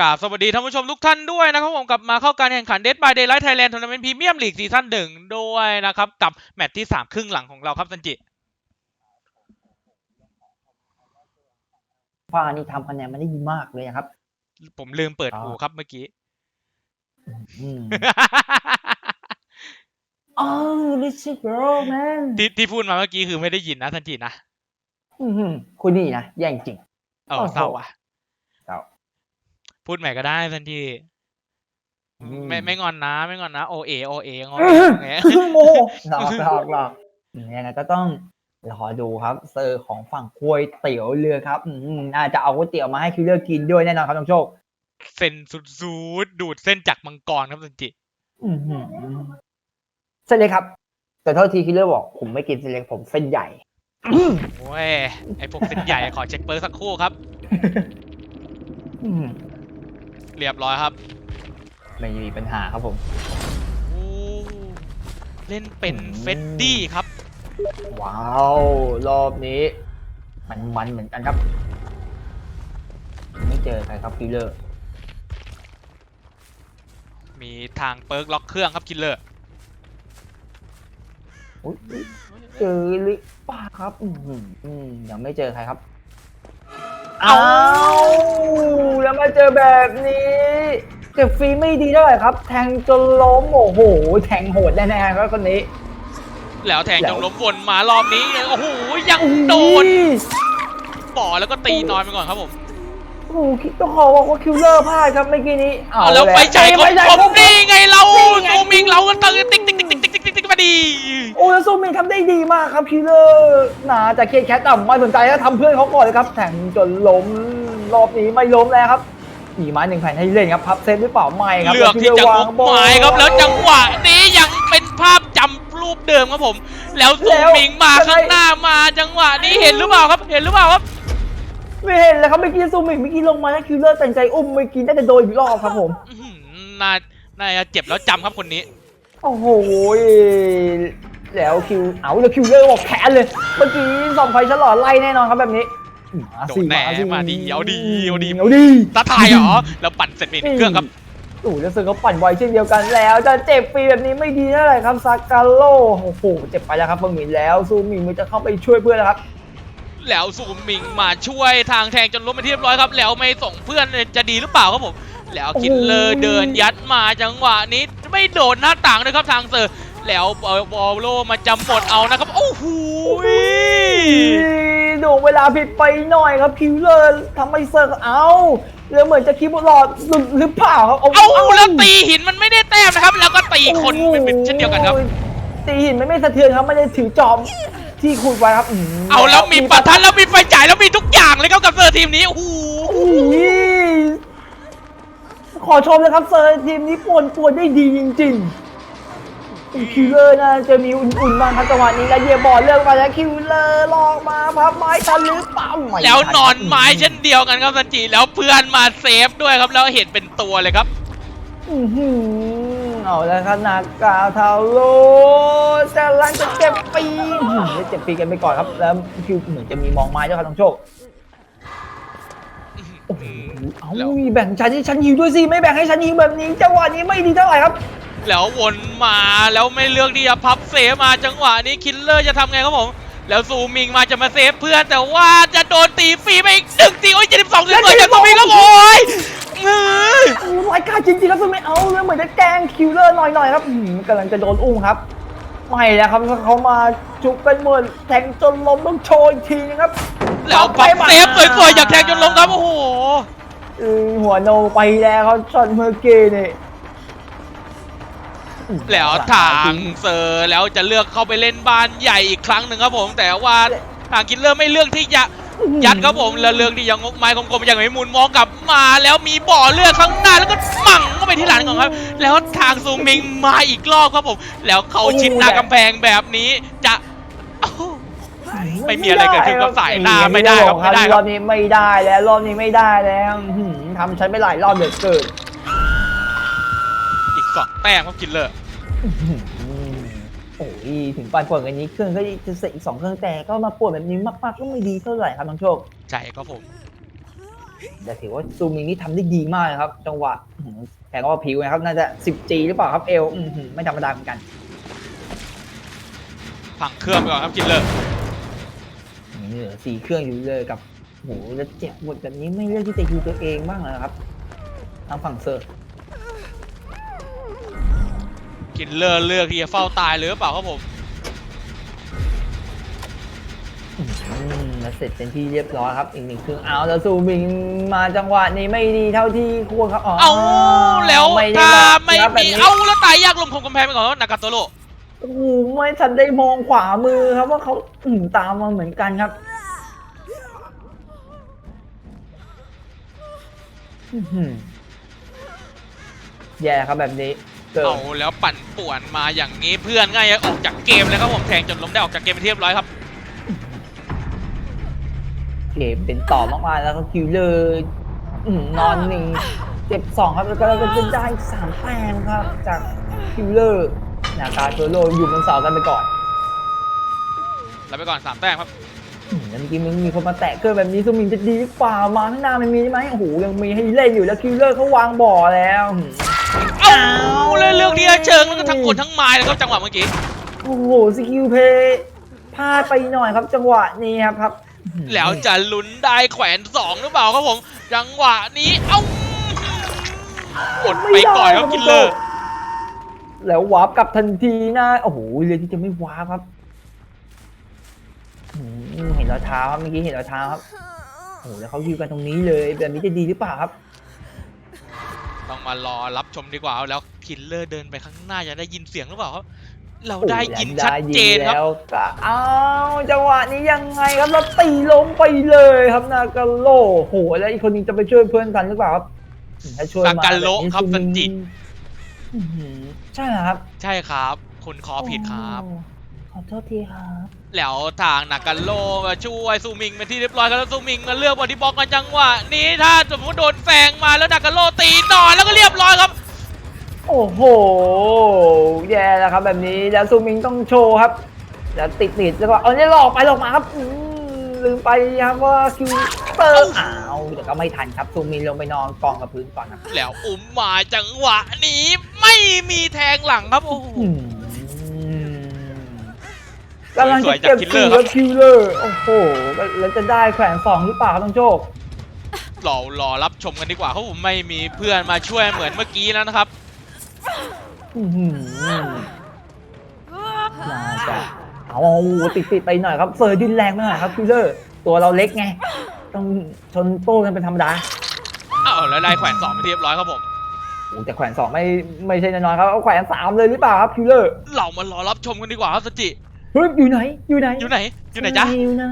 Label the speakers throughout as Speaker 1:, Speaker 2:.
Speaker 1: กราบสวัสดีท่านผู้ชมทุกท่านด้วยนะครับผมกลับมาเข้าการแข่งขัน Dead by Daylight Thailand Tournament Premium League ซีซั่นหนึ่งด้วยนะครับ กับแมตช์ที่ 3 ครึ่งหลังของเราครับสันจิ
Speaker 2: ฟ้านี่ทำคะแนนมาได้ดีมากเลยนะครับ
Speaker 1: ผมลืมเปิด
Speaker 2: อ๋อ
Speaker 1: หูครับเมื่อกี้
Speaker 2: อืมอ๋อ Richie Bro man
Speaker 1: ที่ที่พูดมาเมื่อกี้คือไม่ได้ยินนะสันจินะ
Speaker 2: อื้อหือคุณนี่นะ แย่งจริง
Speaker 1: เออ
Speaker 2: โอ้โห
Speaker 1: เศร้าอะ
Speaker 2: เศร้า
Speaker 1: พูดใหม่ก็ได้สันจิ
Speaker 2: อืม
Speaker 1: ไม่ไม่งอนนะ ไม่งอนนะโอเอโอเองอ
Speaker 2: อื้อ
Speaker 1: แง
Speaker 2: หือโมหลอกหลอกหลอกยังไงก็ต้องรอดูครับเซอร์ของฝั่งก๋วยเตี๋ยวเรือครับอืมน่าจะเอาก๋วยเตี๋ยวมาให้คิวเลอร์กินด้วยแน่นอนครับน้องโชค
Speaker 1: เส้นสุดๆดูดเส้นจากมังกรครับสันจิ
Speaker 2: อือหือเส้นเล็กครับ แต่เท่าทีคิวเลอร์บอกผมไม่กินเส้นเล็กผมเส้นใหญ่
Speaker 1: โอ้ยไอพวกเส้นใหญ่ขอเช็คเบอร์สักครู่ครับ
Speaker 2: อืม
Speaker 1: เรียบร้อยครับ
Speaker 2: ไม่มีปัญหาครับผม
Speaker 1: โอ้เล่นเป็น
Speaker 2: อืม
Speaker 1: เฟดดี้ครับ
Speaker 2: ว้าว รอบนี้ มันมันเหมือนกันครับ ไม่เจอใครครับคิลเลอร์
Speaker 1: มีทางเปิร์กล็อกเครื่องครับคิลเลอร์
Speaker 2: อุ๊ยอุ๊ยเจอหรือเปล่าครับอืมอืมยังไม่เจอใครครับ เอาแล้วมาเจอแบบนี้ เก็บฟรีไม่ดีเท่าไหร่ครับ แทงจนล้มโอ้โห แทงโหดแน่ๆครับคนนี้
Speaker 1: แล้วแทง
Speaker 2: แล้
Speaker 1: จ
Speaker 2: ว
Speaker 1: งล้มวนมารอบนี้โอ้โหยังโดน
Speaker 2: อุ้ย
Speaker 1: ป่อแล้วก็ตีนอนไปก่อนครับผม
Speaker 2: โอ้โหต้องขอบอกว่าคิลเลอร์พลาดครับเมื่อกี้นี้เอา
Speaker 1: เอาแล้วไปใจ
Speaker 2: เอ้ย
Speaker 1: ก็
Speaker 2: ไปใจ
Speaker 1: ผม
Speaker 2: ก็
Speaker 1: นี่ไงเรา
Speaker 2: นี่ไง
Speaker 1: ซูมิงเราก็ตึงติ๊กติ๊กติ๊กติ๊กติ๊กติ๊กติ๊กมาดี
Speaker 2: โอ้แล้วซูมินทำได้ดีมากครับคิลเลอร์นาจะเครียดแคทต่ำไม่สนใจแล้วทำเพื่อนเขาก่อนเลยครับแทงจนล้มรอบนี้ไม่ล้มแล้วครับหนีไม้หนึ่งแผ่นให้เล่นครับพับเซฟหรือเปล่าไม่ครับ
Speaker 1: เลือกที่จะงกหมายครับแล้วจังหวะนี้ยังเป็นภาพจำรูปเดิมครับผม แล้วซูมิงมาข้างหน้ามาจังหวะนี้เห็นหรือเปล่าครับเห็นหรือเปล่าครับ
Speaker 2: ไม่เห็นเลยครับเมื่อกี้ซูมินเมื่อกี้ลงมาแล้วคิลเลอร์แต่งใจอุ้มเมื่อกี้น่าจะโดนอีกรอบครับผม
Speaker 1: อื้อหือน่าน่าจะเจ็บแล้วจำครับคนนี้
Speaker 2: โอ้โห แล้วคิวเอาแล้วคิลเลอร์บอกแขนเลยเมื่อกี้สองไฟฉลอดไล่แน่นอนครับแบบนี้มา
Speaker 1: โด
Speaker 2: สิ
Speaker 1: นแน่
Speaker 2: สิ
Speaker 1: มาดีเอาดีเอาดี
Speaker 2: เอาดี
Speaker 1: ตาทายเหรอแล้วปั่นเสร็จเป็นเครื่องครับ
Speaker 2: โอ้โหแล้วเซอร์ก็ปั่นไวเช่นเดียวกันแล้ว จะเจ็บฟรีแบบนี้ไม่ดีเท่าไหร่ครับซากาโลโอ้โหเจ็บไปแล้วครับเบอร์หมินแล้วซูมินมันจะเข้าไปช่วยเพื่อนแล้วครับ
Speaker 1: แล้วซูมิงมาช่วยทางแทงจนล้มไปที่เรียบร้อยครับ แล้วไม่ส่งเพื่อนจะดีหรือเปล่าครับผมแล้วคินเลอร์เดินยัดมาจังหวะนี้ไม่โดนหน้าต่างเลยครับทางเซอร์ แล้วบอลโลมาจำหมดเอานะครับ โอ้โห
Speaker 2: ดูเวลาผิดไปหน่อยครับคิวเลอร์ทำไมเซอร์เอาแล้วเหมือนจะคีย์บอร์ดหลอดหลุดหรือเปล่าครับ
Speaker 1: เอาแล้วตีหินมันไม่ได้แต้มนะครับ แล้วก็ตีคนเป็นเป็นเช่นเดียวกันครับ
Speaker 2: โอ้ยตีหินมันไม่สะเทือนครับไม่ได้ถือจอมที่ขุดไว้ครับม
Speaker 1: เอาแล้วมีประทัดแล้วมีไฟฉายแล้วมีทุกอย่างเลยครับกับเซอร์ทีมนี้โอ้โห
Speaker 2: โอ้ยขอชมเลยครับเซอร์ทีมนี้ป่วนป่วนได้ดีจริง ๆ คิวเลอร์น่าจะมีอุ่นๆบ้างครับจังหวะนี้แล้วเหยียบบอลเลิกมาแล้วคิวเลอร์ลอกมาพับไม้ทันหรือเปล่าไม่
Speaker 1: แล้ว
Speaker 2: ทั
Speaker 1: นอนไม้เช่นเดียวกันครับสันจิแล้วเพื่อนมาเซฟด้วยครับแล้วเห็นเป็นตัวเลยครับ
Speaker 2: อื้อหือเอาแล้วครับนากาทาโร่จะลังจะเจ็บปีอื้อหือเจ็บปีกันไปก่อนครับ แล้วคิวเหมือนจะมีมองไม้ด้วยครับน้องโชคโอ้โหเอา
Speaker 1: แล้ว
Speaker 2: มีแบ่งชั้นให้ฉันยิวด้วยสิไม่แบ่งให้ฉันยิวแบบนี้จังหวะนี้ไม่ดีเท่าไหร่ครับ
Speaker 1: แล้ววนมาแล้วไม่เลือกที่จะพับเซฟมาจังหวะนี้คิลเลอร์จะทำไงครับผมแล้วซูมิงมาจะมาเซฟเพื่อนแต่ว่าจะโดนตีฟรีไปอีกหนึ่งตีโอ้ยเจ็ดสิบสองสวยๆจากซูมิงครับโอ้ยเฮ้ย
Speaker 2: โอ้รายการจริงๆครับซึ่งไม่เอาเลยเหมือนจะแกล้งคิวเลอร์หน่อยๆครับอื้อหือกำลังจะโดนอุ้มครับไม่นะครับเขามาจุกกันหมดแทงจนล้มต้องโชว์อีกทีนึงครับ
Speaker 1: แล้วพับเซฟสวยๆจากแทงจนล้มครับโอ้โห
Speaker 2: เออหัวโนไปแล้วเขาช็อตเมื่อกี้นี่
Speaker 1: แล้วทางเซอร์แล้วจะเลือกเข้าไปเล่นบ้านใหญ่อีกครั้งหนึ่งครับผม แต่ว่าทางคิลเลอร์ไม่เลือกที่จะยัดครับผมแล้วเลือกที่ยังงกไม้กลมๆอย่างไม่มุนมองกลับมาแล้วมีบ่อเลือดข้างหน้าแล้วก็มั่งเข้าไปที่หลังของครับ แล้วทางซูมิงมาอีกรอบครับผม แล้วเขาชิดหน้ากำแพงแบบนี้จะไม่มีอะไรเกิดขึ้นกับสายหน้าไม่ได้ครับไม่ได้ร
Speaker 2: อบนี้ไม่ได้แล้วรอบนี้ไม่ได้แล้วทำฉันไปหลายรอบเหลือเกิน
Speaker 1: สองแต้มครับคิลเลอร์
Speaker 2: อื้อหือโอ้ยถึงปานป่วนกันนี้เครื่องก็จะเสร็จอีกสองเครื่องแต่ก็มาป่วนแบบนี้มากๆก็ไม่ดีเท่าไหร่ครับน้องโชค
Speaker 1: ใช่ครับผม
Speaker 2: แต่ถือว่าซูมิงนี่ทำได้ดีมากเลยครับ จังหวะอื้อหือแข่งว่าผิวนะครับน่าจะ 10G หรือเปล่าครับเอลอื้อหือไม่ธรรมดาเหมือนกัน
Speaker 1: พังเครื่องไปก่อนครับคินเลอร์
Speaker 2: นี่เหลือสี่เครื่องอยู่เลยกับโหแล้วเจ็บหมดแบบนี้ไม่เลือกที่จะฮิวตัวเองบ้างเหรอครับ ทางฝั่งเซอร์
Speaker 1: คินเลอร์เลือกที่จะเฝ้าตายเลยหรือเปล่าครับผม
Speaker 2: อืมแล้วเสร็จเป็นที่เรียบร้อยครับ อีกหนึ่งเครื่องเอาแล้วซูมิงมาจังหวะนี้ไม่ดีเท่าที่ควรครับอ๋อ
Speaker 1: เอาแล้ว
Speaker 2: ไม่ได้
Speaker 1: ถ้า
Speaker 2: รับ
Speaker 1: ไม่
Speaker 2: รับแบบ
Speaker 1: มี
Speaker 2: นี้
Speaker 1: เอาแล้วตายยากลงคงกำแพงไปก่อนนากาโตโร่
Speaker 2: โอ้โหไม่ทันได้มองขวามือครับว่าเขาอืมตามมาเหมือนกันครับอื้อหือแย่ครับแบบนี้ เกิด
Speaker 1: เอาแล้วปั่นป่วนมาอย่างนี้เพื่อนง่ายจะออกจากเกมเลยครับผมแทงจนล้มได้ออกจากเกมไปนที่เรียบร้อยครับ
Speaker 2: เกมเป็นต่อมากๆแล้วก็คิวเลอร์อืมนอนหนึ่งเจ็บสองครับแล้วก็เราก็จะได้สามแต้มครับ จากคิวเลอร์นาคาโซโลอยู่บนเสากันไปก่อน
Speaker 1: แล้วไปก่อนสามแต้มครับ
Speaker 2: อืมแล้วเมื่อกี้มึงมีคนมาแตะเกินแบบนี้ซูมิงจะดีหรือเปล่ามาข้างหน้ามันมีไหมโอ้โหยังมีให้เล่นอยู่แล้วคิวเลอร์เขาวางบ่อแล้วอืม
Speaker 1: เอาเลยเรื่องนี้เชิงแล้วก็ทั้งกดทั้งไม้เลยครับจังหวะเมื่อกี้
Speaker 2: โอ้โหสกิลเพย์พลาดไปหน่อยครับจังหวะนี้ครับครับ
Speaker 1: แล้วจะลุ้นได้แขวนสองหรือเปล่าครับผม จังหวะนี้เอ้าอดไปก่อนครับคินเลอร์
Speaker 2: แล้ววาร์ปกลับทันทีนะโอ้โหเรียนที่จะไม่วาร์ปครับอืมเห็นรอยเท้าครับเมื่อกี้เห็นรอยเท้าครับโอ้โหแล้วเขายืนกันตรงนี้เลยแบบนี้จะดีหรือเปล่าครับ
Speaker 1: ต้องมารอรับชมดีกว่าแล้วคินเลอร์เดินไปข้างหน้าจะได้ยินเสียงหรือเปล่าครับเราได้ยินชัดเจนครับ
Speaker 2: แล้วก็เอาจังหวะนี้ยังไงครับแล้วตีล้มไปเลยครับนากาโลโหแล้วอีกคนนึงจะไปช่วยเพื่อนกันหรือเปล่าครับถ้าช่วยม
Speaker 1: นากาโล
Speaker 2: แบบนี้
Speaker 1: ครับ
Speaker 2: ซูมิ
Speaker 1: สันจิ
Speaker 2: อื้อหือใช่เหรอครับ
Speaker 1: ใช่ครับ คุณคอผิดครับ
Speaker 2: โอ้ขอโทษทีครับ
Speaker 1: แล้วทางนากาโลมาช่วยซูมิงเป็นที่เรียบร้อยครับแล้วซูมิงมาเลือกบอดี้บล็อกกันจังหวะนี้ถ้าสมมติโดนแฝงมาแล้วนากาโลตีนอนแล้วก็เรียบร้อยครับ
Speaker 2: โอ้โห แย่แล้วครับแบบนี้แล้วซูมิงต้องโชว์ครับแล้วติดติดแล้วก็เอาเนี่ยหลอกไปหลอกมาครับอืมลืมไปครับว่าคิวเตอร์อ้าวแต่ก็ไม่ทันครับซูมิงลงไปนอนกองกับพื้นก่อนครับ
Speaker 1: แล้วอุ้มมาจังหวะนี้ไม่มีแทงหลังครับโอ้โห
Speaker 2: อืม กำลัง
Speaker 1: ส
Speaker 2: จะ
Speaker 1: วยๆจาก
Speaker 2: เก็บ
Speaker 1: คิล
Speaker 2: คิ
Speaker 1: เลอ
Speaker 2: ว
Speaker 1: ร์ครับ
Speaker 2: แล้วคิวเลอร์โอ้โหแล้วจะได้แขวนสองหรือเปล่าครับน้องโชค
Speaker 1: เรารอรับชมกันดีกว่าเพราะผมไม่มีเพื่อนมาช่วยเหมือนเมื่อกี้แล้วนะครับ
Speaker 2: อื้อหือน่าจะเอาติดติดๆไปหน่อยครับเฟอร์ดินแรงไปหน่อยครับคิวเลอร์ตัวเราเล็กไง ต้องชนโต้กันเป็นธรรมดา
Speaker 1: อ้าวแล้วได้แขวนสองไปนที่เรียบร้อยครับผม
Speaker 2: โอ้แต่แขวนสองไม่ไม่ใช่น้อยๆครับเอาแขวนสามเลยหรือเปล่าครับคิวเลอร์
Speaker 1: เรามารอรับชมกันดีกว่าครับสจิ
Speaker 2: เฮ้ยอยู่ไหนอยู่ไหน
Speaker 1: อยู่ไหนอยู่ไหนจ๊ะ
Speaker 2: อยู่ไหน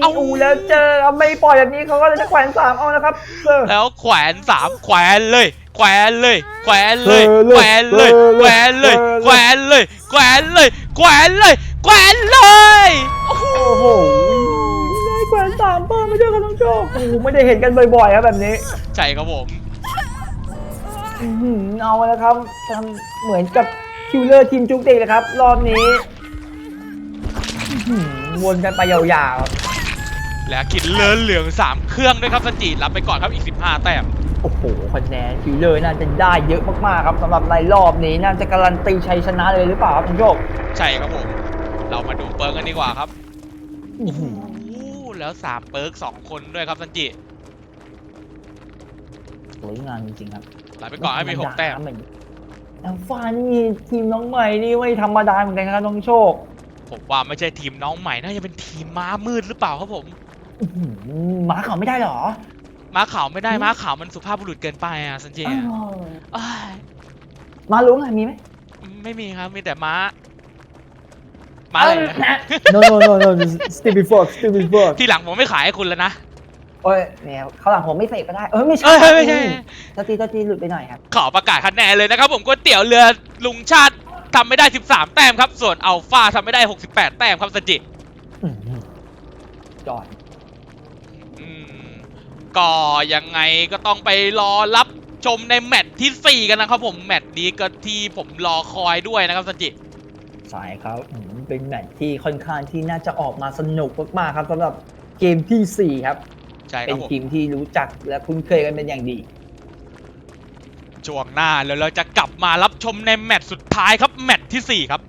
Speaker 1: เอ้า
Speaker 2: โอ้แล้วเจอเอาไม่ปล่อยแบบนี้เขาก็จะแขวนสามเอานะครับเซอร์
Speaker 1: แล้วแขวนสามแขวนเลย แขวนเลย แขวนเลย
Speaker 2: เออเลย
Speaker 1: แขวนเลย
Speaker 2: เออ
Speaker 1: แข
Speaker 2: เลย
Speaker 1: วนเลย
Speaker 2: เออเลย
Speaker 1: แขวนเลย แขวนเลย แขวนเลย แขวนเลยโอ้โห
Speaker 2: โอ้โหได้แขวนสามเพิ่มไม่ใช่ครับน้องโชคโอ้โหไม่ได้เห็นกันบ่อยๆครับแบบนี้
Speaker 1: ใช่ครับผม
Speaker 2: อื้อหือเอาแล้วครับทำเหมือนกับคิวเลอร์ทีมจุกเด็กเลยครับ รอบนี้อื้อหือ วนกันไปยาวๆ
Speaker 1: แล้วคิดเลอเหลืองสามเครื่องด้วยครับสจิรับไปก่อนครับอีก 15 แต้ม
Speaker 2: โอ้โหคะแนนคิวเลอร์น่าจะได้เยอะมากๆครับสำหรับในรอบนี้น่าจะการันตีชัยชนะเลยหรือเปล่าครับคุณโชค
Speaker 1: ใช่ครับผม เรามาดูเปิร์กกันดีกว่าครับ
Speaker 2: อื้อหือ
Speaker 1: โอ้โหแล้วสามเปิร์กสองคนด้วยครับสันจิ
Speaker 2: สวยงามจริงๆครับ
Speaker 1: รับไปก่อนให้มีหกแต้ม
Speaker 2: แล้วฟ้านี่ทีมน้องใหม่นี่ไม่ธรรมดาเหมือนกันครับน้องโชค
Speaker 1: ผมว่าไม่ใช่ทีมน้องใหม่น่าจะเป็นทีมม้ามืดหรือเปล่าครับผม
Speaker 2: อื้อหือหมาเขาไม่ได้เหรอ
Speaker 1: ม้าขาวไม่ได้ม้าขาวมันสุภาพบุรุษเกินไปอะสันจิ
Speaker 2: อ้า
Speaker 1: อะ
Speaker 2: ว
Speaker 1: เอ้ย
Speaker 2: มารู้ไงมีไหม
Speaker 1: ไม่มีครับมีแต่ม้าม้าอะไรนะ
Speaker 2: no no no no stupid fox stupid fox
Speaker 1: ทีหลังผมไม่ขายให้คุณแล้วนะ
Speaker 2: โอ้ยเนี่ยเขาวหลังผมไม่เสกก็ได้ เออไม่ใช่
Speaker 1: เอ้ยไม่ใช่
Speaker 2: ตตีตตีหลุดไปหน่อยครับ
Speaker 1: ขอประกาศคะแนนเลยนะครับผมก๋วยเตี๋ยวเรือลุงชาติ ทำไม่ได้ 13 แต้มครับ ส่วนอัลฟาทำไม่ได้ 68 แต้มครับสันจิ
Speaker 2: อื้อหือจอด
Speaker 1: อืมก็ยังไงก็ต้องไปรอรับชมในแมตช์ทีสี่ 4 กันนะครับผมแมตช์นี้ก็ที่ผมรอคอยด้วยนะครับสันจิ
Speaker 2: ใช่ครับอืมเป็นแมตช์ที่ค่อนข้างที่น่าจะออกมาสนุกมากๆครับสำหรับเกมที่4ครับ
Speaker 1: ใช่ค
Speaker 2: เป็
Speaker 1: รับ
Speaker 2: น
Speaker 1: ผม
Speaker 2: ทีมที่รู้จักและคุ้นเคยกันเป็นอย่างดี
Speaker 1: ช่วงหน้าแล้วเราจะกลับมารับชมในแมตช์สุดท้ายครับ แมตช์ที่สี่ครับ